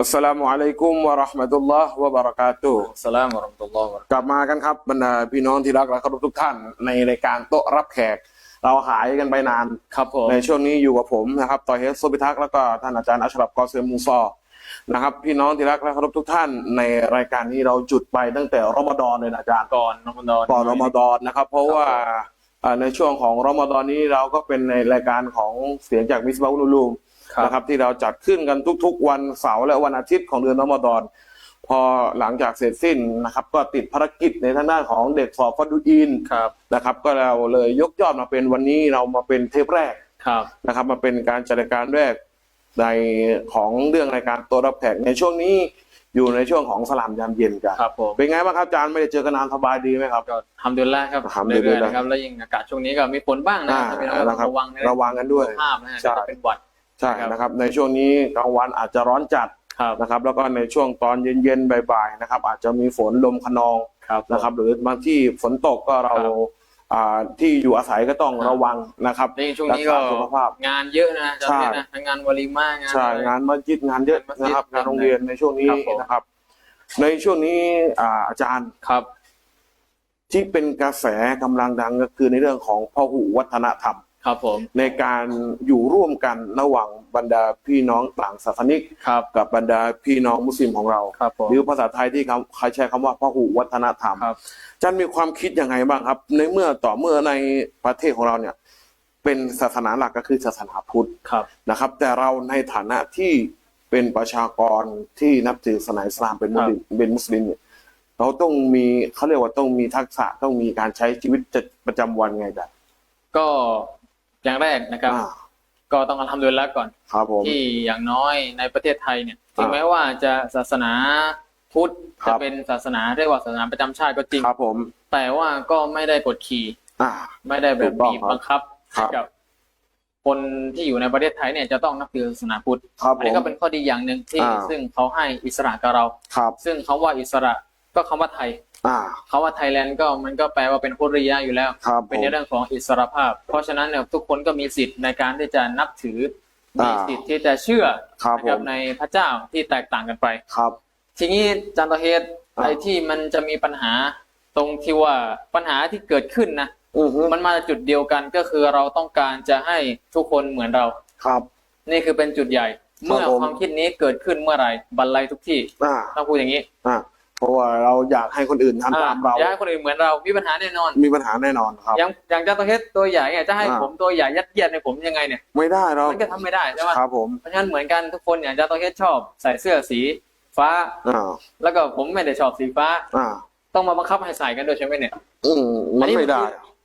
อัสสลามุอะลัยกุมวะเราะห์มะตุลลอฮ์วะบะเราะกาตุฮ์สลามวะเราะห์มะตุลลอฮ์วะบะเราะกาตุฮ์กลับมากันครับบรรดาพี่น้องที่รักและเคารพทุกท่านในรายการโต๊ะรับแขก เราหายกันไปนาน ครับผมในช่วงนี้อยู่กับผมนะครับต่อเฮสโซบิทักษ์แล้วก็ท่านอาจารย์อัชรัฟกอเซมมูซอนะครับพี่น้องที่รักและเคารพทุกท่านในรายการนี้เราจุดไปตั้งแต่รอมฎอนเลยนะอาจารย์ก่อนรอมฎอนก่อนรอมฎอนนะครับ เพราะว่าอ่า ในช่วงของรอมฎอนนี้เราก็เป็นในรายการของเสียงจากมิสบาอุลลูมครับนะครับที่เราจัดขึ้นกันทุกๆ วันเสาร์และวันอาทิตย์ของเดือนรอมฎอนพอหลังจากเสร็จสิ้นนะครับ ก็ติดภารกิจในทางด้านของเด็กสอบฟัดดูอินครับนะครับ ก็เราเลยยกยอดมาเป็นวันนี้เรามาเป็นเทปแรกครับนะครับ มาเป็นการจัดรายการแรกในของเรื่องรายการตัวรับแขกในช่วงนี้ อยู่ในช่วงของสลามยามเย็นกัน ครับผมเป็นไงบ้างครับอาจารย์ไม่ได้เจอกันนานสบายดีไหมครับ ก็ทำเดือนแรกครับทำเดือนแรกเรื่อยๆนะครับแล้วยิ่งอากาศช่วงนี้ก็มีฝนบ้างนะอ่าถ้าเป็นนะครับระวังในระวังกันด้วยสุขภาพนะฮะใช่จะเป็นหวัดใช่ครับนะครับ ในช่วงนี้กลางวันอาจจะร้อนจัดครับนะครับ แล้วก็ในช่วงตอนเย็นๆบ่ายๆนะครับ อาจจะมีฝนลมคะนองครับนะครับ หรือบางที่ฝนตกก็เราครับ อ่าที่อยู่อาศัยก็ต้องครับระวังนะครับแล้วยิ่งช่วงนี้ก็รักษาสุขภาพ งานเยอะนะอาจารใช่ย์เพชรนะทั้งงานวาลีมางาน ใช่อะไรงานมัสยิดงานเยอะงานมัสยิดนะครับงานโรงเรียนในช่วงนี้ครับผม นะครับ ในช่วงนี้อ่าอาจารย์ครับ ที่เป็นกระแสกำลังดังก็คือในเรื่องของพหุวัฒนธรรม ครับผม ในการอยู่ร่วมกันระหว่างบรรดาพี่น้องต่างศาสนิก ครับ กับบรรดาพี่น้องมุสลิมของเรา ครับผม หรือภาษาไทยที่เขาเขาใช้คำว่าพหุวัฒนธรรม ครับอาจารย์มีความคิดยังไงบ้างครับ ในเมื่อต่อเมื่อในประเทศของเราเนี่ย เป็นศาสนาหลักก็คือศาสนาพุทธครับ นะครับ แต่เราในฐานะที่เป็นประชากรที่นับถือศาสนาอิสลามเป็นมุสลิมเป็นมุสลิมเนี่ยเราต้องมีเขาเรียกว่าต้องมีทักษะต้องมีการใช้ชีวิตประจำวันไงจ๊ะก็ อย่างแรกนะครับอ่าก็ต้องทำดุลิลละห์ก่อนครับผมที่อย่างน้อยในประเทศไทยเนี่ยถึงอ่าแม้ว่าจะศาสนาพุทธครัจะบเป็นศาสนาเรียกว่าศาสนาประจำชาติก็จริงครับผมแต่ว่าก็ไม่ได้กดขี่อ่าไม่ได้แบถูบกต้องบีบบังคับครัให้บกับคนที่อยู่ในประเทศไทยเนี่ยจะต้องนับถือศาสนาพุทธครับอันผนี้มก็เป็นข้อดีอย่างหนึ่งที่อ่าซึ่งเขาให้อิสระกับเราครับซึ่งคำว่าอิสระก็คำว่าไทย อ่าคำว่าไทยแลนด์ก็มันก็แปลว่าเป็นคุริยะอยู่แล้ว ครับเป็นผมในเรื่องของอิสรภาพ เพราะฉะนั้นเนี่ยทุกคนก็มีสิทธิ์ในการที่จะนับถือมีอ่าสิทธิ์ที่จะเชื่อครับนะผมในพระเจ้าที่แตกต่างกันไปครับ ทีนี้จันทเฮดอ่าไอ้ที่มันจะมีปัญหาตรงที่ว่าปัญหาที่เกิดขึ้นนะอือฮึมันมาจากจุดเดียวกันก็คือเราต้องการจะให้ทุกคนเหมือนเราครับ นี่คือเป็นจุดใหญ่ เมื่อผมความคิดนี้เกิดขึ้นเมื่อไหร่บรรลัยทุกที่อ่าต้องพูดอย่างนี้อ่า เพราะว่าเราอยากให้คนอื่นทำตามเราอะอยากให้คนอื่นเหมือนเรา มีปัญหาแน่นอน มีปัญหาแน่นอนครับ อย่างอย่างจันทเฮดตัวใหญ่เนี่ยจะให้อ่าผมตัวใหญ่ยัดเยียดในผมยังไงเนี่ย ไม่ได้เรามันก็ทำไม่ได้ใช่ไหมครับผม เพราะฉะนั้นเหมือนกันทุกคนอย่างจันทเฮดชอบใส่เสื้อสีฟ้าอ่าแล้วก็ผมไม่ได้ชอบสีฟ้าอ่าต้องมาบังคับให้ใส่กันด้วยใช่ไหมเนี่ย อืมมันไม่ได้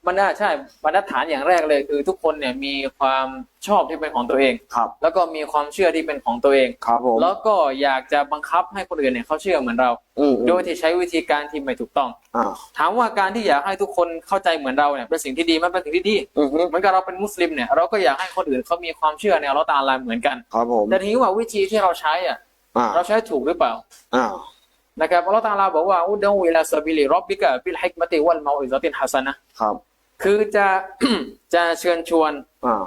บรรดาใช่บรรทัดฐานอย่างแรกเลยคือ ทุกคนเนี่ยมีความชอบที่เป็นของตัวเอง ครับ แล้วก็มีความเชื่อที่เป็นของตัวเอง ครับผม แล้วก็อยากจะบังคับให้คนอื่นเนี่ยเขาเชื่อเหมือนเรา อืมโดยที่ใช้วิธีการที่ไม่ถูกต้อง อ่าถามว่าการที่อยากให้ทุกคนเข้าใจเหมือนเราเนี่ยเป็นสิ่งที่ดีมันเป็นสิ่งที่ดีอือฮึเหมือนกับเราเป็นมุสลิมเนี่ยเราก็อยากให้คนอื่นเขามีความเชื่อในอัลเลอฮ์ตะอาลาเหมือนกัน ครับผม แต่ทีนี้ว่าวิธีที่เราใช้อะอ่าเราใช้ถูกหรือเปล่า อ่า นะครับอัลเลอฮ์ตะอาลาบอกว่าอุดะฮูอิลาซาบิลิร็อบบิกะบิลฮิกมะติวัลเมาอิซะตินฮัสนะห์ครับ คือจะจะเชิญชวนอ่า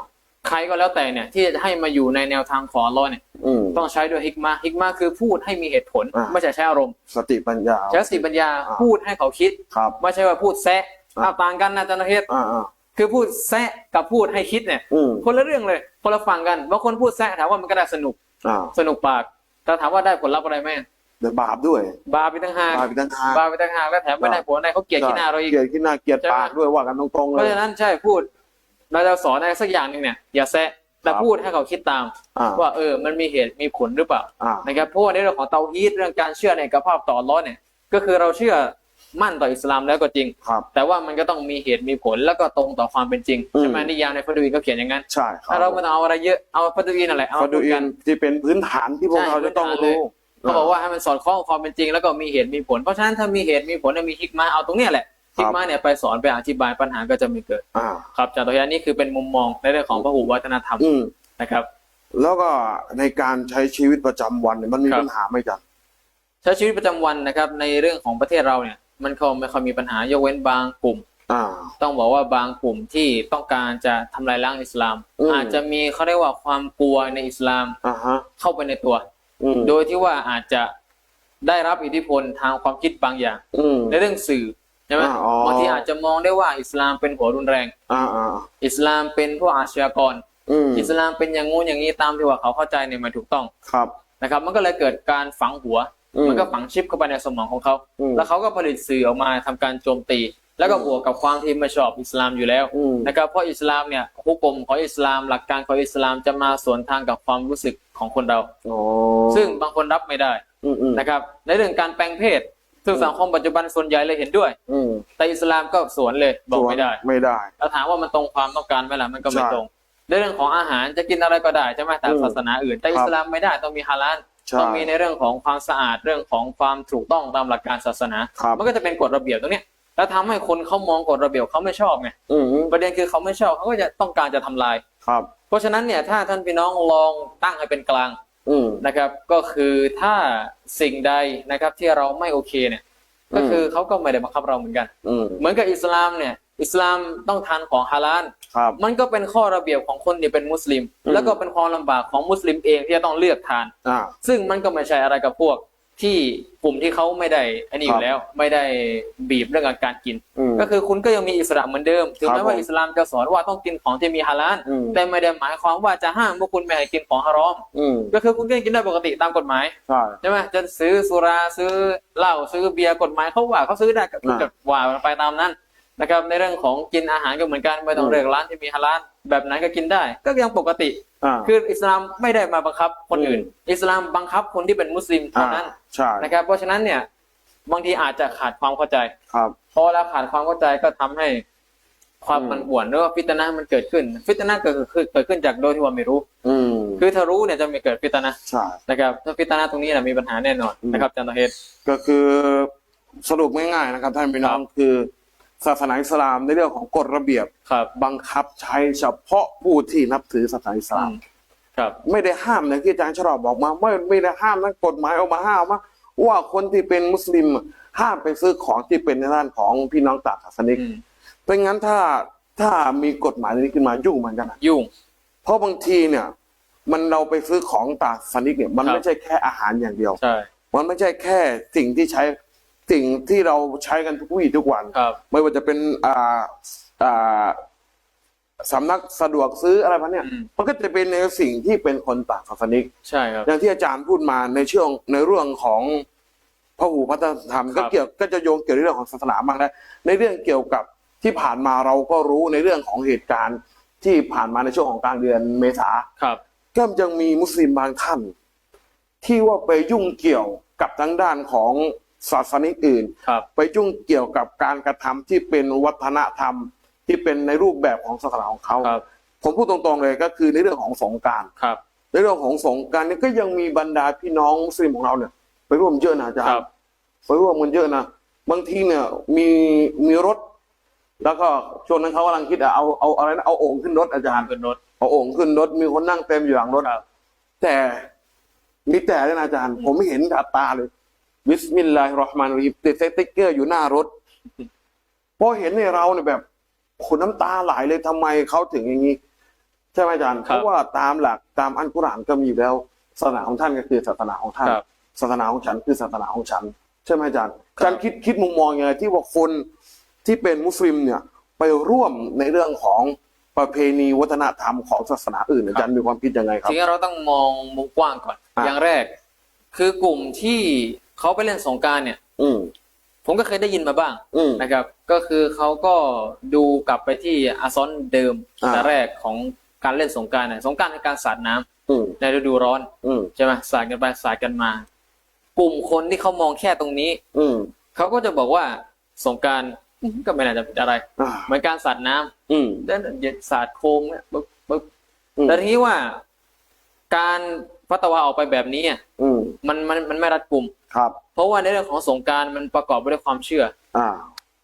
ใครก็แล้วแต่เนี่ย ที่จะให้มาอยู่ในแนวทางของอัลเลอฮ์เนี่ย อืม ต้องใช้ด้วยฮิกมาฮิกมาคือพูดให้มีเหตุผล อ่า ไม่ใช่ใช้อารมณ์สติปัญญา ใช้สติปัญญาอ่า พูดให้เขาคิด ครับ ไม่ใช่ว่าพูดแซะอ่า เอาต่างกันนะอาจันทเฮดอ่าอ่าคือพูดแซะกับพูดให้คิดเนี่ย อืมคนละเรื่องเลย คนละฝั่งกันบางคนพูดแซะถามว่ามันก็ได้สนุก อ่า สนุกปากแต่ถามว่าได้ผลลัพธ์อะไรไหม เดี๋ยวบาปด้วย บาปไปตั้งหากบาปอีกต่างหากบาปไปตั้งหากแล้วแถมไม่ได้ผลอะไรเขาเกลียดขี้หน้าเราอีกเกลียดขี้หน้าเกลียดใช่ไหมปากด้วยว่ากันตรงๆเพเลราะยฉะนั้นใช่พูดเราจะสอนอะไรสักอย่างหนึ่งเนี่ยอย่าแซะแต่ครับพูดให้เขาคิดตามอ่าว่าเออมันมีเหตุมีผลหรือเปล่าอ่านะครับเพราะว่าในเรื่องของเตาฮีดเรื่องการเชื่อในเอกภาพต่ออัลล้อฮ์เนี่ย ก็คือเราเชื่อมั่นต่ออิสลามแล้วก็จริงครับแต่ว่ามันก็ต้องมีเหตุมีผลแล้วก็ตรงต่อความเป็นจริงอืมใช่ไหมนิยามในฟัดูอีนก็เขียนอย่างนั้นใช่ครัถ้าเราไม่ต้องเอาอะไรเยอะเอาฟัดูอีนอะไรเอาฟาดูพูดอิกันนที่เป็นพื้นฐานที่พวกใช่เราจะต้องพื้นฐานเลยรู้ เขาบอกว่าให้มันสอดคล้องกับความเป็นจริง แล้วก็มีเหตุมีผล เพราะฉะนั้นถ้ามีเหตุมีผลและมีฮิกมาเอาตรงเนี้ยแหละฮิกมาเนี่ยไปสอนไปอธิบายปัญหาก็จะไม่เกิดอ่าครับจากตัวอย่างนี้คือเป็นมุมมองในเรื่องของพหุวัฒนธรรมอืมนะครับ แล้วก็ในการใช้ชีวิตประจำวันเนี่ยมันมีครับ ปัญหาไหมจ๊ะใช้ชีวิตประจำวันนะครับในเรื่องของประเทศเราเนี่ยมันก็ไม่ค่อยมีปัญหายกเว้นบางกลุ่ม อ่า ต้องบอกว่าบางกลุ่มที่ต้องการจะทำลายล้างอิสลาม อืม อาจจะมีเขาเรียกว่าความกลัวในอิสลามอ่าฮะเข้าไปในตัว อืมโดยที่ว่าอาจจะได้รับอิทธิพลทางความคิดบางอย่าง อืม ในเรื่องสื่อใช่ไหมอ่าอ๋อ บางทีอาจจะมองได้ว่าอิสลามเป็นหัวรุนแรง อ่าอ่าอิสลามเป็นพวกอาชญากร อืมอิสลามเป็นอย่างงู้นอย่างนี้ตามที่ว่าเขาเข้าใจเนี่ยมันถูกต้องครับ นะครับ มันก็เลยเกิดการฝังหัว อืมมันก็ฝังชิปเข้าไปในสมองของเขา อืม แล้วเขาก็ผลิตสื่อออกมาทำการโจมตี แล้วก็บวกกับความที่ไม่ชอบอิสลามอยู่แล้วอืมนะครับเพราะอิสลามเนี่ยฮุกกลมของอิสลาม หลักการของอิสลามจะมาสวนทางกับความรู้สึกของคนเราอ๋อซึ่งบางคนรับไม่ได้อืมอืมนะครับ ในเรื่องการแปลงเพศ ซึ่งสังคมปัจจุบันส่วนใหญ่เลยเห็นด้วยอืมแต่อิสลามก็สวนเลยบอกไม่ได้ ไม่ได้แล้วถามว่ามันตรงความต้องการไหมล่ะมันก็ไม่ใช่ตรงในเรื่องของอาหารจะกินอะไรก็ได้ใช่ไหมแต่อืมศาสนาอื่น แต่ครับอิสลามไม่ได้ต้องมีฮาลาลใช่ต้องมีในเรื่องของความสะอาดเรื่องของความถูกต้องตามหลักการศาสนาครับมันก็จะเป็นกฎระเบียบตรงเนี้ย แล้วทำให้คนเขามองกฎระเบียบเขาไม่ชอบไงอืมประเด็นคือเขาไม่ชอบเขาก็จะต้องการจะทำลายครับ เพราะฉะนั้นเนี่ยถ้าท่านพี่น้องลองตั้งให้เป็นกลางอืมนะครับ ก็คือถ้าสิ่งใดนะครับที่เราไม่โอเคเนี่ย ก็คือเขาก็ไม่ได้บังคับเราเหมือนกันอืมเหมือนกับอิสลามเนี่ย อิสลามต้องทานของฮาลาลครับมันก็เป็นข้อระเบียบของคนที่เป็นมุสลิมอืมแล้วก็เป็นความลำบากของมุสลิมเองที่จะต้องเลือกทานอ่าซึ่งมันก็ไม่ใช่อะไรกับพวก ที่กลุ่มที่เขาไม่ได้อันนี้อครัยู่บแล้ว ไม่ได้บีบเรื่องการกินอืมก็คือคุณก็ยังมีอิสระเหมือนเดิมถึงครับแม้ว่าผมอิสลามจะสอนว่าต้องกินของที่มีฮาลาลอืมแต่ไม่ได้หมายความว่าจะห้ามพวกคุณไม่ให้กินของฮารอมอืมก็คือคุณก็ยังกินได้ปกติตามกฎหมายใช่ใช่ไหมจะซื้อสุราซื้อเหล้าซื้อเบียร์กฎหมายเขาว่าเขาซื้อได้ก็อ่าก็ว่าไปตามนั้น นะครับในเรื่องของกินอาหารก็เหมือนกันไม่ต้องอืมเลือกร้านที่มีฮาลาลแบบไหนก็กินได้ ก็ยังปกติอ่าคืออิสลามไม่ได้มาบังคับคนอื่นอืมอิสลามบังคับคนที่เป็นมุสลิมเท่านั้นใช่นะครับเพราะฉะนั้นเนี่ยบางทีอาจจะขาดความเข้าใจครับพอเวลาขาดความเข้าใจก็ทำให้ความอืมมันป่วนหรือว่าฟิตนะห์มันเกิดขึ้น ฟิตนะห์เกิดขึ้นเกิดขึ้นจากโดยที่ว่าไม่รู้ อืมคือถ้ารู้เนี่ยจะไม่เกิดฟิตนะห์ใช่นะครับถ้าฟิตนะห์ตรงนี้นะมีปัญหาแน่นอนอืมนะครับอาจันทเฮดก็คือสรุปง่ายๆนะครับท่านพี่น้องคือ ศาสนาอิสลามในเรื่องของกฎระเบียบครับบังคับใช้เฉพาะผู้ที่นับถือศาสนาอิสลามครับ ไม่ได้ห้ามอย่างที่อาจารย์ชรอบบอกมาไม่ไม่ได้ห้ามนั้นกฎหมายออกมาห้ามว่าว่าคนที่เป็นมุสลิมห้ามไปซื้อของที่เป็นในด้านของพี่น้องต่างศาสนิกอืมเพราะงั้นถ้าถ้ามีกฎหมายนี้ขึ้นมายุ่งเหมือนกันนะยุ่ง เพราะบางทีเนี่ย มันเราไปซื้อของต่างศาสนิกเนี่ย มันครับไม่ใช่แค่อาหารอย่างเดียวใช่มันไม่ใช่แค่สิ่งที่ใช้ สิ่งที่เราใช้กันทุกวี่ทุกวัน ครับ ไม่ว่าจะเป็นอ่าอ่าสำนักสะดวกซื้ออะไรพวกเนี้ยอืม มันก็จะเป็นในสิ่งที่เป็นคนต่างศาสนิก ใช่ครับ อย่างที่อาจารย์พูดมาในช่วงในเรื่องของพระหูพระธรรม ครัก็บ เกี่ยวก็จะโยงเกี่ยวในเรื่องของศาสนาบ้างแล้วในเรื่องเกี่ยวกับที่ผ่านมาเราก็รู้ในเรื่องของเหตุการณ์ที่ผ่านมาในช่วงของกลางเดือนเมษา ครับ ก็ยังมีมุสลิมบางท่าน ที่ว่าไปยุ่งเกี่ยวกับทางด้านของ ศาสนิกอื่น ครับ ไปยุ่งเกี่ยวกับการกระทำที่เป็นวัฒนธรรมที่เป็นในรูปแบบของศาสนาของเขาครับ ผมพูดตรงๆเลยก็คือในเรื่องของสงกรารครับ ในเรื่องของสงกรารนี่ก็ยังมีบรรดาพี่น้องมุสลิมของเราเนี่ย ไปร่วมเยอะนะอาจารครัย์บไปร่วมกันเยอะนะบางทีเนี่ยมีมีรถ แล้วก็ช่วงนั้นเขากำลังคิดอะเอาเอาอะไรนะเอาโอ่งขึ้นรถอาจารย์ ขึ้นรถ เอาโอ่งขึ้นรถมีคนนั่งเต็มอยู่หลังรถครับ แต่มีแต่เลยนะอาจารย์ ผมไม่เห็นกับตาเลย บิสมิลลาฮิรเราะห์มานิรเราะฮีมติดสติ๊กเกอร์อยู่หน้ารถพอเห็นในเราเนี่ยแบบขนน้ำตาไหลเลยทำไมเขาถึงอย่างนี้ ใช่ไหมอาจารย์ครับเพราะว่าตามหลักตามอันกุรอานก็มีอยู่แล้วศาสนาของท่านก็คือศาสนาของท่านครับศาสนาของฉันคือศาสนาของฉัน ใช่ไหมอาจารย์อาจารย์คิดคิดมุมมองยังไงที่ว่าคนที่เป็นมุสลิมเนี่ยไปร่วมในเรื่องของประเพณีวัฒนธรรมของศาสนาอื่นอาจารย์มีความคิดยังไงครับทีนี้เราต้องมองมุมกว้างก่อนอะอย่างแรก คือกลุ่มที่ เขาไปเล่นสงกรารเนี่ย อืมผมก็เคยได้ยินมาบ้างอืมนะครับ ก็คือเขาก็ดูกลับไปที่อาซอนเดิมอ่าแต่แรกของการเล่นสงกรารเนี่ยสงกรารคือการสาดน้ำอืมในฤดูร้อนอืมใช่ไหมสาดกันไปสาดกันมา กลุ่มคนที่เขามองแค่ตรงนี้ อืมเขาก็จะบอกว่าสงกรารก็ไม่น่าจะผิดอะไรอ่าเหมือนการสาดน้ำอืมเดินเหยียดสาดโคมเนี่ยปึ๊บปึ๊บอืมแต่ทีนี้ว่าการ ฟัตวาออกไปแบบนี้อะอืมมันมันมันไม่รัดกุมครับ เพราะว่าในเรื่องของสงกรารมันประกอบไปด้วยความเชื่อ อ่า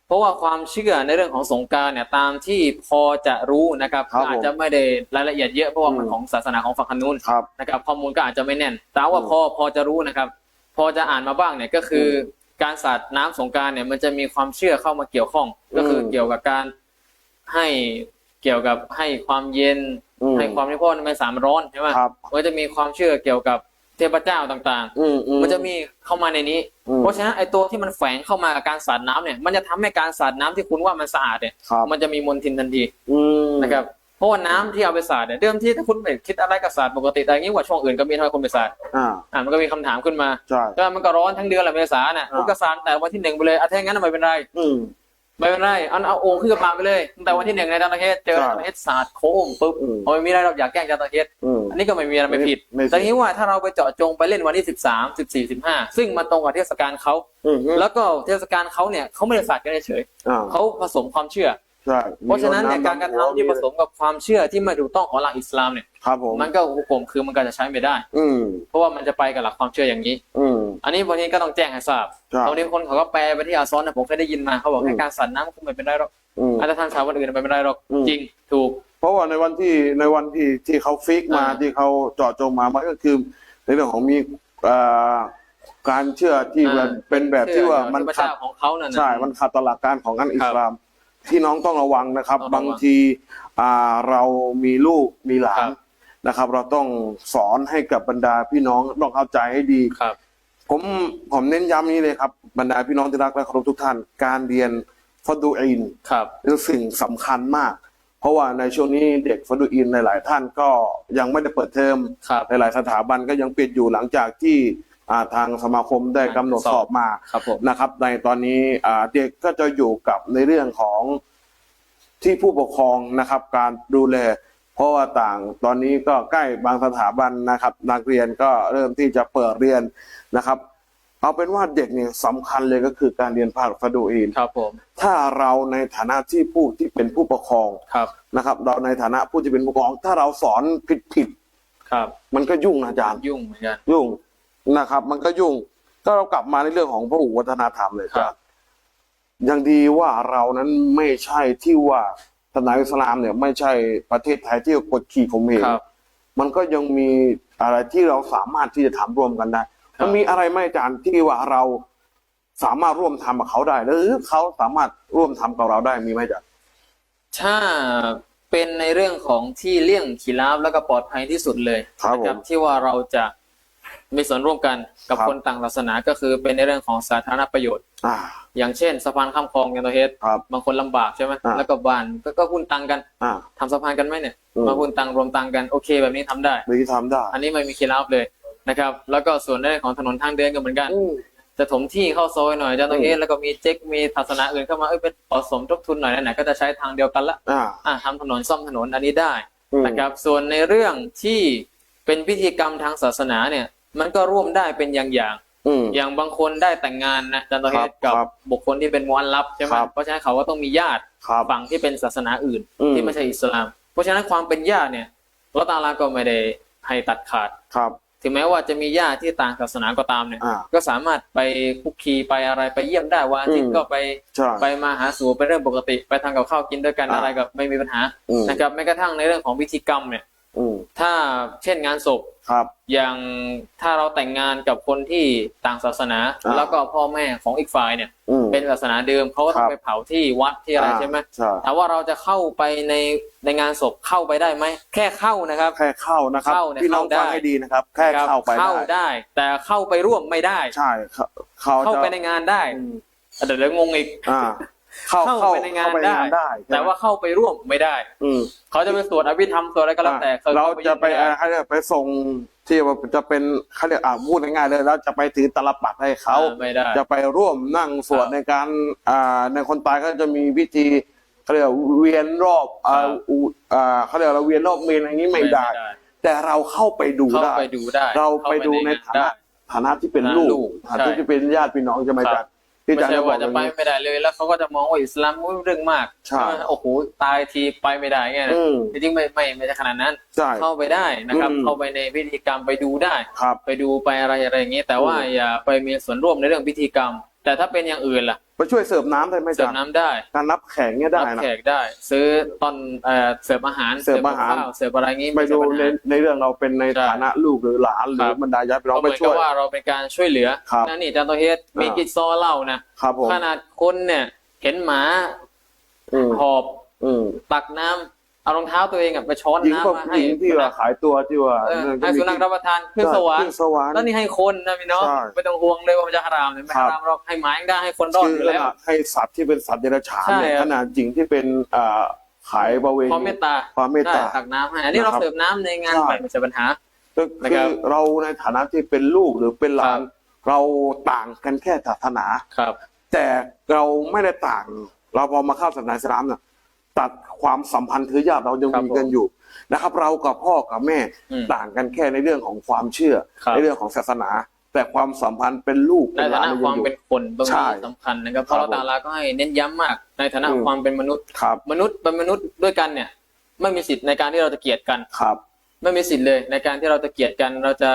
เพราะว่าความเชื่อในเรื่องของสงกรารเนี่ยตามที่พอจะรู้นะครับครับก็อาจจะไม่ได้รายละเอียดเยอะเพราะว่ามันอืม ของศาสนาของฝั่งนู้นครับ นะครับ ข้อมูลก็อาจจะไม่แน่น แต่ว่าอืมพอพอจะรู้นะครับ พอจะอ่านมาบ้างเนี่ยก็คืออการสาดน้ำสงกรารเนี่ยมันจะมีความเชื่อเข้ามาเกี่ยวข้อง ก็คือเกี่ยวกับการให้เกี่ยวกับให้ความเย็นอืม ให้ความที่พ่อไม่สามร้อนใช่ไหมครับมันจะมีความเชื่อเกี่ยวกับเทพเจ้าต่างอืมอืๆมันจะมีเข้ามาในนี้อืมเพราะฉะนั้นไอ้ตัวที่มันแฝงเข้ามากับการสาดน้ำเนี่ย มันจะทำให้การสาดน้ำที่คุณว่ามันสะอาดเนี่ยครับมันจะมีมลทินทันทีอืมนะครับเพราะว่าน้ำที่เอาไปสาดเนี่ยเดิมที่ถ้าคุณไม่คิดอะไรกับสาดปกติแต่อย่างนี้ว่าช่วงอื่นก็มีทำไมคุณไปสาดอ่าอ่ามันก็มีคำถามขึ้นมาใช่ก็มันก็ร้อนทั้งเดือนแหละเมษาน่ะอ่าคุณก็สาดแต่วันที่หนึ่งไปเลยอะถ้าอย่างนั้นนะไม่เป็นไรอืม ไม่เป็นไรเอาเอาโอ่งขึ้นกระปาไปเลยตั้งแต่วันที่หนึ่งในจันทร์เทศเจอใช่จันทร์เทศสาดโค้งปุ๊บอืมเอาไม่มีอะไรเราอยากแกล้งจันทร์เทศอืมอันนี้ก็ไม่มีอะไรไม่ผิดไม่ผิดแต่ทีนี้ว่าถ้าเราไปเจาะจงไปเล่นวันที่สิบสามสิบสี่สิบห้าซึ่งมันตรงกับเทศกาลเขาอืมแล้วก็เทศกาลเขาเนี่ยเขาไม่ได้สาดกันเฉยอ่าๆเขาผสมความเชื่อ ใช่เพราะฉะนั้นเนี่ยการกระทำที่ผสมกับความเชื่อที่ไม่ถูกต้องของหลักอิสลามเนี่ยครับผมมันก็หุกมคือมันก็จะใช้ไม่ได้ อืมเพราะว่ามันจะไปกับหลักความเชื่ออย่างนี้ อืมอันนี้บางทีก็ต้องแจ้งให้ทราบใช่บางทีคนเขาก็แปลไปที่อาซอนนะผมเคยได้ยินมาเขาบอกอืมให้การสันน้ำคงไม่เป็นไรหรอกอืมอาจจะทำชาววันอื่นไม่เป็นไรหรอกอืมจริงถูก เพราะว่าในวันที่ในวันที่ที่เขาฟิกมาอ่าที่เขาเจาะจงมามันก็คือในเรื่องของมีเอ่อการเชื่อที่แบบเป็นแบบที่ว่ามันเชื่อขัดเทพเจ้าของเขานั่นน่ะใช่ มันขัดต่อหลักการของอันอิสลาม ที่น้องต้องระวังนะครับ ต้องระวังบางทีอ่าเรามีลูกมีหลาครันบ นะครับ เราต้องสอนให้กับบรรดาพี่น้องต้องเข้าใจให้ดี ครับ ผมผมเน้นย้ำนี้เลยครับบรรดาพี่น้องที่รักและเคารพทุกท่าน การเรียนฟัดูอินครับ เป็นสิ่งสำคัญมาก เพราะว่าในช่วงนี้เด็กฟัดูอินหลาย ๆ ท่านก็ยังไม่ได้เปิดเทอมครับ หลาย ๆ สถาบันก็ยังปิดอยู่หลังจากที่ อ่าทางสมาคมได้กำหนดสอบสอบมาครับผม นะครับ ในตอนนี้อ่าเด็กก็จะอยู่กับในเรื่องของที่ผู้ปกครองนะครับ การดูแล เพราะว่าต่างตอนนี้ก็ใกล้บางสถาบันนะครับ นักเรียนก็เริ่มที่จะเปิดเรียนนะครับ เอาเป็นว่าเด็กเนี่ยสำคัญเลยก็คือการเรียนภาคฟาดูอินครับผม ถ้าเราในฐานะที่ผู้ที่เป็นผู้ปกครองครับ นะครับ เราในฐานะผู้ที่เป็นผู้ปกครอง ถ้าเราสอนผิดผิดครับ ๆมันก็ยุ่งนะอาจารย์ ยุ่งเหมือนกัน ยุ่ง นะครับ มันก็ยุ่งก็เรากลับมาในเรื่องของพระอุวัฒนธรรมเลยครับยังดีว่าเรานั้นไม่ใช่ที่ว่าศาสนาอิสลามเนี่ย ไม่ใช่ประเทศไทยที่กดขี่ข่มเหงครับมันก็ยังมีอะไรที่เราสามารถที่จะทำร่วมกันได้ครับมันมีอะไรไหมอาจารย์ที่ว่าเราสามารถร่วมทำกับเขาได้หรือเขาสามารถร่วมทำกับเราได้มีไหมอาจารย์ถ้าเป็นในเรื่องของที่เลี่ยงขีราฟแล้วก็ปลอดภัยที่สุดเลยครับนะผมที่ว่าเราจะ มีส่วนร่วมกันกับครับ คนต่างศาสนาก็คือเป็นในเรื่องของสาธารณประโยชน์ อ่า อย่างเช่นสะพานข้ามคลองยันโตเฮดครับบางคนลำบากใช่ไหมอ่า แล้วก็บ้านก็ก็หุ้นตังกันอ่า ทำสะพานกันไหมเนี่ยอืม มาหุ้นตังรวมตังกันโอเค แบบนี้ทำได้หรือทำได้อันนี้ไม่มีขีราฟเลยนะครับ แล้วก็ส่วนในเรื่องของถนนทางเดินก็เหมือนกัน อืม จะถมที่เข้าซอยหน่อยจะต้องอืมเอ๊ะแล้วก็มีเจ๊กมีศาสนาอื่นเข้ามาเอ้ยเป็นผสมทบทุนหน่อยไหนๆก็จะใช้ทางเดียวกันละ อ่า อะทำถนนซ่อมถนนอันนี้ได้อืมนะครับ ส่วนในเรื่องที่เป็นพิธีกรรมทางศาสนาเนี่ย มันก็ร่วมได้เป็นอย่างอย่างอืมๆอย่างบางคนได้แต่งงานนะจันทเฮดคกัรับบครับบุคคลที่เป็นมวลลับใช่ไหมครับ เพราะฉะนั้นเขาก็ต้องมีญาติครับ ฝั่งที่เป็นศาสนาอื่น อืม ที่ไม่ใช่อิสลาม เพราะฉะนั้นความเป็นญาติเนี่ยอัลเลาะห์ตะอาลาก็ไม่ได้ให้ตัดขาด ครับ ถึงแม้ว่าจะมีญาติที่ต่างศาสนาก็ตามเนี่ย อ่าก็สามารถไปคุกคีไปอะไรไปเยี่ยมได้วันอาทิตอืย์ม ก็ไปใช่ ไปมาหาสู่เป็นเรื่องปกติ ไปทำกับข้าวกินด้วยกันอ่าอะไรก็ไม่มีปัญหาอืม นะครับแม้กระทั่งในเรื่องของพิธีกรรมเนี่ย อืมถ้าเช่นงานศพ ครับ อย่างถ้าเราแต่งงานกับคนที่ต่างศาสนา อ่า แล้วก็พ่อแม่ของอีกฝ่ายเนี่ย อืม เป็นศาสนาเดิมเขาก็ต้อครังบ ไปเผาที่วัดที่อะไรอ่าใช่ไหมใช่ถามว่าเราจะเข้าไปในในงานศพเข้าไปได้ไหมแค่เข้านะครับ แค่เข้านะครับเข้าเนี่ยพี่น้องเข้าได้ ฟังให้ดีนะครับ แค่ครับเข้าไปเข้าได้ ได้ แต่เข้าไปร่วมไม่ได้ ใช่เข้าเขาเข้าจะไปในงานได้อืมเดี๋ยวเดี๋ยวงงอีก อ่า เข้าเข้าไปในงานเข้ได้ได้แต่ว่าเข้าไปร่วมไม่ได้ อืมเขาจะไปสวดอภิธรรมสวดอะไรก็แล้วแต่อ่าเราจะไปเข้าอ่าเขาเรียกไปส่งที่ว่าจะเป็นเขาเรียกอ่าพูดง่ายๆเลยเราจะไปถือตลปัดให้เขาอ่ไม่ได้ จะไปร่วมนั่งสวดครับในการอ่าในคนตายก็จะมีพิธีเขาเรียกว่าเวียนรอบอ่าครับ อุอ่าเขาเรียกว่าเวียนรอบเมนอย่างนี้ไม่ได้ แต่เราเข้าไปดูเข้าได้ไปดูได้เราไปดูในฐาเข้นะไปฐานะที่เป็นฐานะลูลูกกฐานะใช่ที่เป็นญาติพี่น้องใช่ไหมครับจ๊ะ ที่ไม่อาจารใช่ย์จะบอว่ากอจะย่างไปนี้ ไม่ได้เลย แล้วเขาก็จะมองว่าอิสลามอุ๊ยเรื่องมากใช่ ไหมโอ้โหตายทีไปไม่ได้ไงนะอืมจริงๆไม่ไม่ไม่ใช่ขนาดนั้น ใช่ เข้าไปได้นะครับ อืม เข้าไปในพิธีกรรมไปดูได้ ครับ ไปดูไปอะไรอะไรอย่างนี้แต่ว่าอืมอย่าไปมีส่วนร่วมในเรื่องพิธีกรรม แต่ถ้าเป็นอย่างอื่นล่ะไปช่วยเสิร์ฟน้ำได้ไหมเสิร์จ๊ะฟน้ำได้การรับแขกเนี่ยได้รับนะ แขกได้ ซื้อตอนเอ่อเสิร์ฟอาหารเสิร์ฟอาหาร ข้าวเสิร์ฟอะไรงี้ไปดูใช่ในปัญหา ในเรื่องเราเป็นในใช่ฐานะลูกหรือหลานหรือครับ บรรดาญาติพี่น้ก็องเหไปมือนช่กับวยว่าเราเป็นการช่วยเหลือครับนั่นนี่อาจารย์โตเฮดมีอ่า กิจซอเล่านะครับผมขนาดคนเนี่ย เห็นหมาอืมหอบอืมตักน้ำ เอารองเท้าตัวเองอะไปช้อนหญิงก็น้ำมาหให้ญิงที่ว่าขายตัวที่ว่าเออก็ให้มีสุนัขรับประทานขึ้นสวรรขึ้ค์นสวรรค์ แล้วนี่ให้คนนะพี่น้องใช่ไม่ต้องห่วงเลยว่ามันจะฮารามเนี่ยไม่ครับ ฮารามหรอกให้หมายังได้ให้คนรอดคืออยู่ขแล้วนาดให้สัตว์ที่เป็นสัตว์เดรัจฉานใช่เนี่ยครับ ขนาดหญิงที่เป็นอ่าขายบริเวณ ความเมตตาความเมตตาได้ตักน้ำให้อันนี้นะครัเราบเสิร์ฟน้ำในงานใช่ ไปไม่ใช่ปัญหา ก็นะคคืรัอบเราในฐานะที่เป็นลูกหรือเป็นหลาน ครับ เราต่างกันแค่ศาสนา ครับ แต่เราไม่ได้ต่าง เราพอมาเข้าศาสนาอิสลามเนี่ยตัด ความสัมพันธ์ถือญาติเรายังครับมีกันอยู่นะครับ เรากับพ่อกับแม่อืมต่างกันแค่ในเรื่องของความเชื่อครับในเรื่องของศาสนา แต่ความสัมพันธ์เป็นลูกในฐานะเป็หลความยังอยู่เป็นคนตรงใช่นี้สำคัญนะครับเพครัราะบเราตาลาก็ให้เน้นย้ำมาก ในฐานะอืมความเป็นมนุษย์ครับมนุษย์เป็นมนุษย์ด้วยกันเนี่ย ไม่มีสิทธิ์ในการที่เราจะเกลียดกันครับ ไม่มีสิทธิ์เลยในการที่เราจะเกลียดกันเราจะ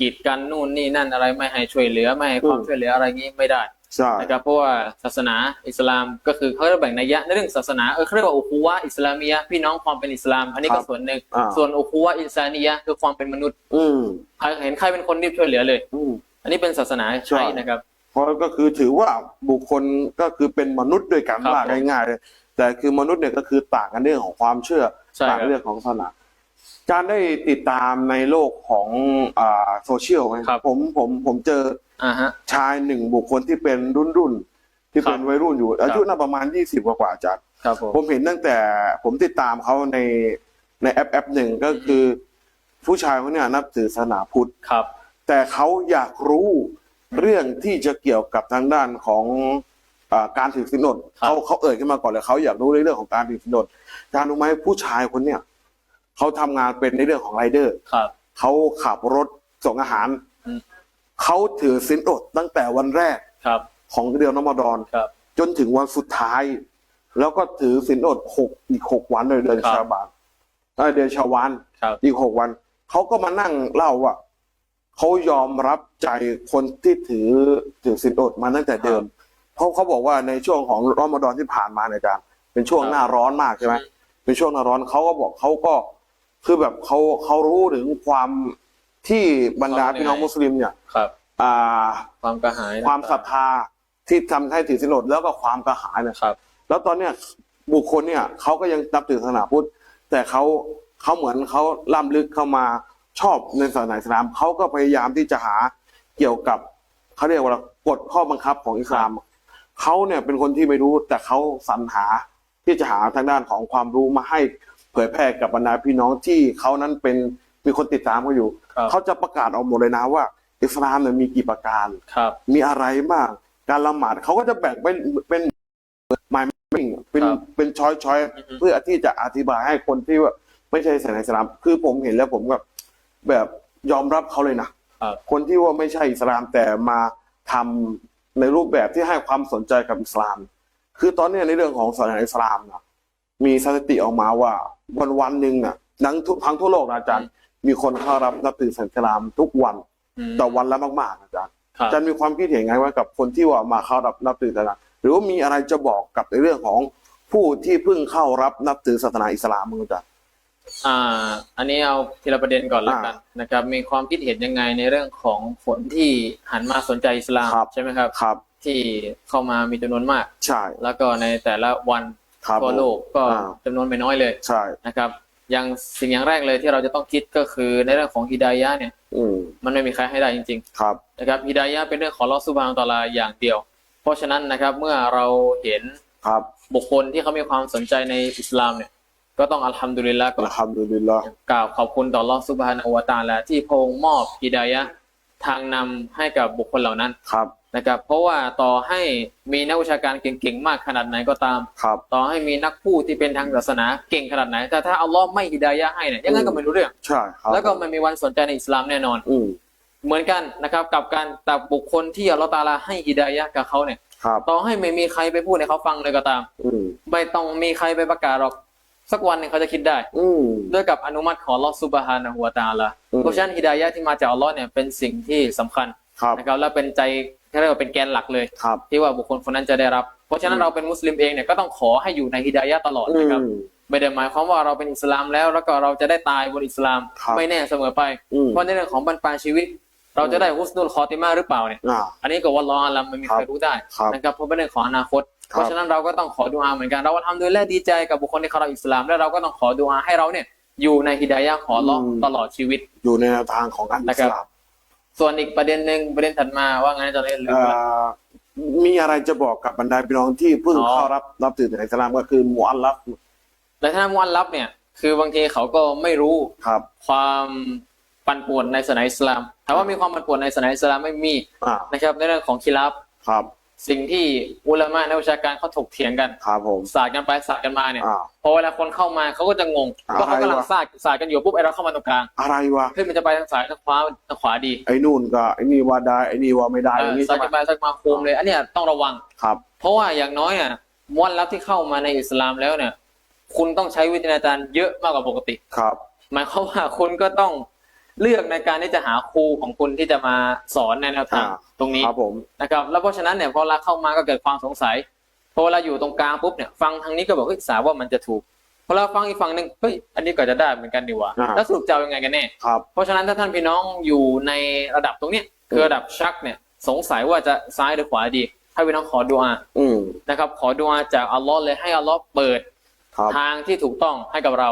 กีดกันนู่นนี่นั่นอะไรไม่ให้ช่วยเหลือไม่ให้ความอืมช่วยเหลืออะไรงี้ไม่ได้ ใช่นะครับเพราะว่าศาสนาอิสลามก็คือเขาจะแบ่งนัยยะในเรื่องศาสนาเออเขาเรียกว่าอุคูวะอิสลามียะห์พี่น้องความเป็นอิสลาม อันนี้ก็ส่วนหนึ่งอ่าส่วนอุคูวะอินซานียะห์คือความเป็นมนุษย์ อืมใครเห็นใครเป็นคนรีบช่วยเหลือเลยอืมอันนี้เป็นศาสนาใช่ใช่นะครับเพราะก็คือถือว่าบุคคลก็คือเป็นมนุษย์ด้วยกันครับว่าผมง่ายๆเลยแต่คือมนุษย์เนี่ยก็คือต่างกันเรื่องของความเชื่อใช่ต่างครับเรื่องของศาสนาการได้ติดตามในโลกของอ่าโซเชียลไหมครับผมผมผมเจอ อ่าฮะ ชายหนึ่งบุคคลที่เป็นรุ่นรุ่นๆที่เป็นครับวัยรุ่นอยู่ อายุน่าประมาณยี่สิบกว่าๆอาจารย์ครับผม ผมเห็นตั้งแต่ผมติดตามเขาในในแอปแอปหนึ่งก็คือ ผู้ชายคนเนี้ยนับถือศาสนาพุทธ ครับ แต่เขาอยากรู้เรื่องที่จะเกี่ยวกับทางด้านของอาการถือสินอดครับ เขาเขาเอ่ยขึ้นมาก่อนเลยเขาอยากรู้ในเรื่องของการถือสินอดอาจารย์รู้ไหมผู้ชายคนเนี้ยเขาทำงานเป็นในเรื่องของไรเดอร์ ครับ เขาขับรถส่งอาหาร อืม เขาถือสินอดตั้งแต่วันแรกครับ ของเดือนรอมฎอนครับ จนถึงวันสุดท้าย แล้วก็ถือสินอดหกอีกหกวันเลยเดือนครับ ชาบานเอ้ยเดือนชาวานครับอีกหกวันเขาก็มานั่งเล่าว่าเขายอมรับใจคนที่ถือถือสินอดมาตั้งแต่เดิม เพราะเขาบอกว่าในช่วงของรอมฎอนที่ผ่านมาเนี่ยอาจารย์เป็นช่วงครับ หน้าร้อนมากใช่ไหมเป็นช่วงหน้าร้อนเขาก็บอกเขาก็คือแบบเขาเขารู้ถึงความ ที่บรรดาพี่น้องมุสลิมเนี่ยครับอ่าความกระหายความศรัทธาที่ทำให้ถือสินอดแล้วก็ความกระหายเนยครับ แล้วตอนเนี้ยบุคคลเนี่ยเขาก็ยังนับถือศาสนาพุทธแต่เขาเขาเหมือนเขาล่ำลึกเข้ามาชอบในศาสนาอิสลามเขาก็พยายามที่จะหาเกี่ยวกับเขาเรียกว่ากฎข้อบังคับของอิสลามเขาเนี่ยเป็นคนที่ไม่รู้แต่เขาสรรหาที่จะหาทางด้านของความรู้มาให้เผยแพร่กับบรรดาพี่น้องที่เขานั้นเป็น มีคนติดตามเขาอยู่ ครับเขาจะประกาศออกหมดเลยนะว่า อิสลามเนี่ยมีกี่ประการ ครับ มีอะไรบ้างการละหมาดเขาก็จะแบ่งเป็นเป็นหมายมิ่งเป็นครับเป็นช้อยช้อยอือฮึ เพื่อที่จะอธิบายให้คนที่ว่าไม่ใช่ศาสนาอิสลาม คือผมเห็นแล้วผมแบบแบบยอมรับเขาเลยนะ ครับ คนที่ว่าไม่ใช่อิสลามแต่มาทำในรูปแบบที่ให้ความสนใจกับอิสลาม คือตอนเนี้ยในเรื่องของศาสนาอิสลามนะมีสถิติออกมาว่าวันวันๆหนึ่งน่ะทั้งทุกทั้งทั่วโลกนะอาจารย์ มีคนเข้ารับนับถือศาสนาอิสลามทุกวันมต่อวันละมากๆนะอาจารย์ครับอาจารย์มีความคิดเห็นไงว่ากับคนที่ว่ามาเข้ารับนับถือศาสนาหรือว่ามีอะไรจะบอกกับในเรื่องของผู้ที่เพิ่งเข้ารับนับถือศาสนาอิสลามมึงอาจารย์อ่า อันนี้เอาทีละประเด็นก่อนแล้วอ่ากันนะครับ มีความคิดเห็นยังไงในเรื่องของคนที่หันมาสนใจอิสลามครับใช่ไหมครับครับ ที่เข้ามามีจำนวนมาก ใช่ แล้วก็ในแต่ละวันครับทั่วโลกก็อ่าจำนวนไม่น้อยเลย ใช่ นะครับ อย่างสิ่งอย่างแรกเลยที่เราจะต้องคิดก็คือในเรื่องของฮิดายะห์เนี่ยอืมมันไม่มีใครให้ได้จริง ครับ ๆ นะครับฮิดายะห์เป็นเรื่องของอัลลอฮฺซุบฮานะฮูวะตะอาลาอย่างเดียว เพราะฉะนั้นนะครับเมื่อเราเห็นครับบุคคลที่เขามีความสนใจในอิสลามเนี่ย ก็ต้องอัลฮัมดุลิลละก่อน อัลฮัมดุลิลละกล่าวขอบคุณต่ออัลลอฮฺซุบฮานะฮูวะตะอาลาที่พระองค์มอบฮิดายะห์ทางนำให้กับบุคคลเหล่านั้น ครับนะครับเพราะว่าต่อให้มีนักวิชาการเก่งๆมากขนาดไหนก็ตาม ครับต่อให้มีนักพูดที่เป็นทางศาสนาเก่งขนาดไหน แต่ถ้าอัลลอฮ์ไม่ฮิดายะห์ให้เนี่ยยังไงก็ไม่รู้เรื่อง ใช่ครับแล้วก็ไม่มีวันสนใจในอิสลามแน่นอน อืมเหมือนกันนะครับกับการแต่บุคคลที่อัลลอฮ์ตะอาลาให้ฮิดายะห์กับเขาเนี่ยครับต่อให้ไม่มีใครไปพูดให้เขาฟังเลยก็ตาม อืมไม่ต้องมีใครไปประกาศหรอกสักวันหนึ่งเขาจะคิดได้ อืม ด้วยกับอนุมัติของอัลลอฮ์ซุบฮานะฮูวะตะอาลาอืม เพราะฉะนั้นฮิดายะห์ที่มาจากอัลลอฮ์เนี่ยเป็นสิ่งที่สำคัญครับ นะครับและเป็นใจ เรียกว่าเป็นแกนหลักเลย ครับ ที่ว่าบุคคลคนนั้นจะได้รับ เพราะฉะนั้นเราเป็นมุสลิมเองเนี่ยก็ต้องขอให้อยู่ในฮิดายะห์ตลอดอืนะครับมไม่ได้หมายความว่าเราเป็นอิสลามแล้วแล้วก็เราจะได้ตายบนอิสลาม ครับไม่แน่เสมอไป อืม เพราะในเรื่องของบรรปลายชีวิต เราจะได้ฮุสนุลคอติมาหรือเปล่าเนี่ย อ่า อันนี้ก็วัลลอฮ์อาลัมไม่มีครัใครบรู้ได้ครับนะครับเพราะเป็นเรื่องของอนาคต ครับเพราะฉะนั้นเราก็ต้องขอดุอาเหมือนกันเราทำโดยแลดีใจกับบุคคลที่เขารับอิสลาม แล้วเราก็ต้องขอดุอาให้เราเนี่ยอยู่ในฮิดายะห์ของอัลลอฮ์ตลอดชีวิต อยู่ในแนวทางของการอิสลาม ส่วนอีกประเด็นหนึ่งประเด็นถัดมาว่าไงจะเล่นหรือเอ่อมีอะไรจะบอกกับบรรดาพี่น้องที่เพิ่งอ๋อเข้ารับรับถือในอิสลามก็คือมุอัลลัฟแต่ถ้ามุอัลลับเนี่ย คือบางทีเขาก็ไม่รู้ครับ ความปั่นป่วนในศาสนาอิสลามถามว่ามีความปั่นป่วนในศาสนาอิสลามไม่มีอ่านะครับในเรื่องของคีรับครับ สิ่งที่อุลามะนักวิชาการเขาถกเถียงกันครับผมศาสตร์กันไปศาสตร์กันมาเนี่ยอ่า พอเวลาคนเข้ามาเขาก็จะงงอะไรก็เขากำลังวะศาสตร์ศาสตร์กันอยู่ปุ๊บไอเราเข้ามาตรงกลางอะไรวะเฮ้ยมันจะไปทางซ้ายทางขวาทางขวาดีไอ้นู่นก็ไอ้นี่ว่าได้ไอ้นี่ว่าไม่ได้เอออย่างนี้ศาสใช่ตร์ไหมกันไปศาสตร์มาโคมเลย อันเนี้ยต้องระวัง ครับ เพราะว่าอย่างน้อยอะมวนลับที่เข้ามาในอิสลามแล้วเนี่ย คุณต้องใช้วิจารณญาณเยอะมากกว่าปกติ ครับ หมายความว่าคุณก็ต้อง เลือกในการที่จะหาครูของคุณที่จะมาสอนในแนวทางอ่า ตรงนี้ครับผมนะครับ แล้วเพราะฉะนั้นเนี่ยพอเราเข้ามาก็เกิดความสงสัยพอเวลาอยู่ตรงกลางปุ๊บเนี่ยฟังทางนี้ก็บอกเฮ้ยสาว่ามันจะถูกพอเราฟังอีกฝั่งหนึ่งเฮ้ยอันนี้ก็จะได้เหมือนกันดีว่าอ่าแล้วสรุปจะเอายังไงกันแน่ ครับ เพราะฉะนั้นถ้าท่านพี่น้องอยู่ในระดับตรงเนี้ยคือระดับชักเนี่ยสงสัยว่าจะซ้ายหรือขวาดี ให้พี่น้องขอดุอาอืมนะครับ ขอดุอาจากอัลลอฮ์เลยให้อัลลอฮ์เปิดครับ ทางที่ถูกต้องให้กับเรา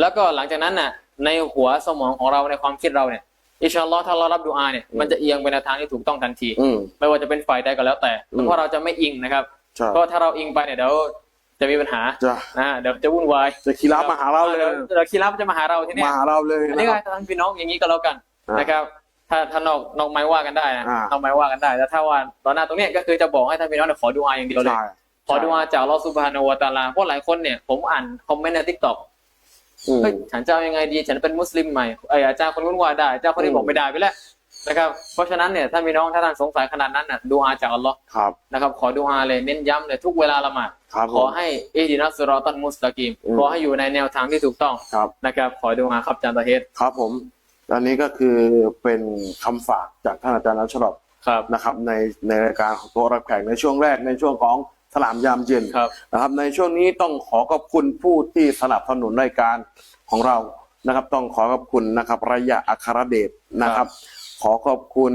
แล้วก็หลังจากนั้นน่ะ ในหัวสมองของเราในความคิดเราเนี่ยอินชาอัลลอฮ์ถ้าเรารับดุอาเนี่ยมันจะเอียงไปในทางที่ถูกต้องทันทีอืมไม่ว่าจะเป็นฝ่ายใดก็แล้วแต่อืมเพราะเราจะไม่อิงนะครับใช่เพราะถ้าเราอิงไปเนี่ยเดี๋ยวจะมีปัญหาจะนะเดี๋ยวจะวุ่นวายจะคีรับมาหาเราเลยเดี๋ยวคีรับจะมาหาเราที่เนี่มายหาเราเลยอันนะนี้คก็รับท่านพี่น้องอย่างนี้ก็แล้วกันอ่านนะครับ ถ้าถ้านอกนอกไม้ว่ากันได้นะอ่านอกไม้ว่ากันได้แต่ถ้าว่าตอนหน้าตรงเนี้ยก็คือจะบอกให้ท่านพี่น้องเนี่ยขอดูอาอย่างเดียวเลยใช่ขอดูอาจากอัลลอฮฺซุบฮานะฮูวะตะอาลาเพราะหลายคนเนี่ยผมอ่านคอมเมนต์ในทิกตอกอืม เฮ้ยฉันจะเอายังไงดี ฉันเป็นมุสลิมใหม่ไอยอาจารย์คนนู้นว่าได้อาจารย์คนนี้บอกไม่ได้ไปแล้วนะครับเพราะฉะนั้นเนี่ยถ้าพี่น้องถ้าท่านสงสัยขนาดนั้นน่ะดูอาจากอัลลอฮ์ครับนะครับ ขอดูอาเลยเน้นย้ำเลยทุกเวลาละหมาดครับขผอมให้อิดินัสซิรอตันมุสตะกีมอืมขอให้อยู่ในแนวทางที่ถูกต้องครับนะครับ ขอดูอาครับอาจารย์ตาเฮดครับผมอันนี้ก็คือเป็นคำฝากจากท่านอาจารย์นัชรบครับนะครับ ในในรายการของตัวรับแขกในช่วงแรกในช่วงของส ลามยามเย็นครับนะครับ ในช่วงนี้ต้องขอขอบคุณผู้ที่สนับสนุนรายการของเรานะครับ ต้องขอขอบคุณนะครับระยะอัครเดชนะครับ ขอขอบคุณ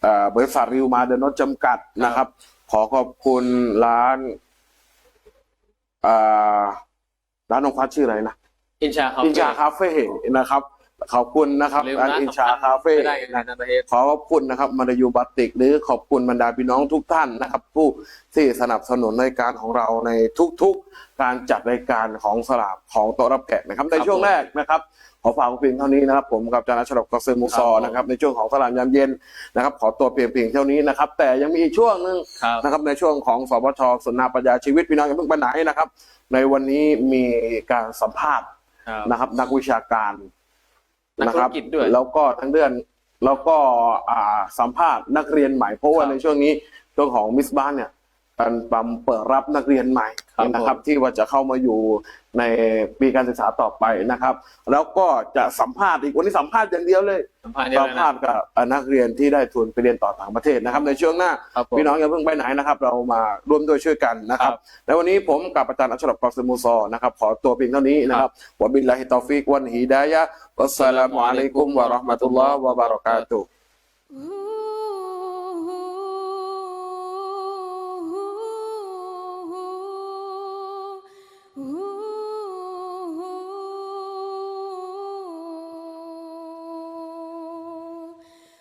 เอ่อบริษัทริวมาเดนอตจำกัดนะครับ ขอขอบคุณร้านเอ่อร้านนงพัดชื่ออะไรนะอินชาครับอินชาคาเฟ่นะครับ ขอบคุณนะครับลืมร้านร้านอินชาสำคัญคาเฟ่ไม่ได้เลยนะอาจารย์ตาเฮดขอขอบคุณนะครับมาดายูบัติก หรือขอบคุณบรรดาพี่น้องทุกท่านนะครับ ผู้ที่สนับสนุนรายการของเราในทุกๆ การจัดรายการของสลากของโต๊ะรับแขกนะครับในช่วงแรกนะครับ ขอฝากเพียงเท่านี้นะครับ ผมกับอาจารย์อัชรบกอเซมุซอนะครับ ในช่วงของสลามยามเย็นนะครับ ขอตัวเพียงเพียงเท่านี้นะครับ แต่ยังมีอีกช่วงหนึ่ง ครับ นะครับในช่วงของสบชสนนาปัญญาชีวิตพี่น้องอย่าเพิ่งไปไหนนะครับ ในวันนี้มีการสัมภาษณ์ครับ นะครับ นักวิชาการ นักนะธุครรับกิจด้วยแล้วก็ทั้งเดือนแล้วก็อ่าสัมภาษณ์นักเรียนใหม่เพราะว่าครับ ในช่วงนี้ช่วงของมิสบ้านเนี่ย การปั๊มเปิดรับนักเรียนใหม่ครับนะครับ ที่ว่าจะเข้ามาอยู่ในปีการศึกษาต่อไปนะครับ แล้วก็จะสัมภาษณ์อีกวันนี้สัมภาษณ์อย่างเดียวเลยสัมภาษณ์เดียวสัมเลยภานะษณ์กับนักเรียนที่ได้ทุนไปเรียนต่อต่างประเทศนะครับ ในช่วงหน้าครับผมพี่น้องอย่าเพิ่งไปไหนนะครับ เรามาร่วมด้วยช่วยกันนะครับครับและวันนี้ผมกับอาจารย์อัชรบกอสมูซอนะครับขอตัวเพียงเท่านี้นะครับวะบิลลาฮิตอฟิกวันฮิดายะฮ์วัสสลามุอะลัยกุมวะเราะห์มะตุลลอฮ์วะบะเราะกาตุฮ์ Ooh.